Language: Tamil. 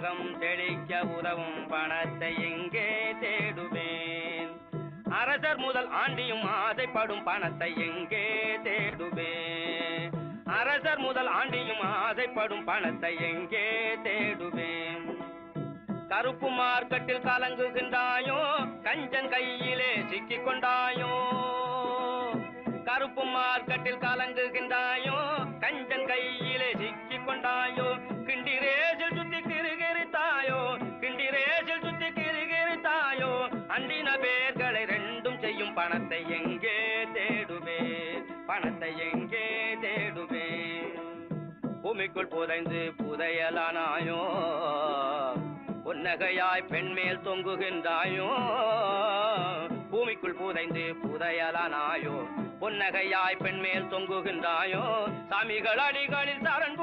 உலகம் செழிக்க உதவும் பணத்தை எங்கே தேடுவேன்? அரசர் முதல் ஆண்டியும் ஆசைப்படும் பணத்தை எங்கே தேடுவேன்? அரசர் முதல் ஆண்டியும் ஆசைப்படும் பணத்தை எங்கே தேடுவேன்? கருப்பு மார்க்கெட்டில் கலங்குகின்றாயோ? கஞ்சன் கையிலே சிக்கிக் கொண்டாயோ? கருப்பு மார்க்கெட்டில் கலங்குகின்றாயோ? கஞ்சன் கையிலே சிக்கிக் கொண்டாயோ? கிண்டிரே பணத்தை எங்கே தேடுவே பணத்தை எங்கே தேடுவே பூமிக்குள் புதைந்து புதையலானாயோ? புன்னகையாய் பெண்மேல் தொங்குகின்றாயோ? பூமிக்குள் புதைந்து புதையலானாயோ? பொன்னகையாய் பெண்மேல் தொங்குகின்றாயோ? சாமிகள் அடிகளில் சரண்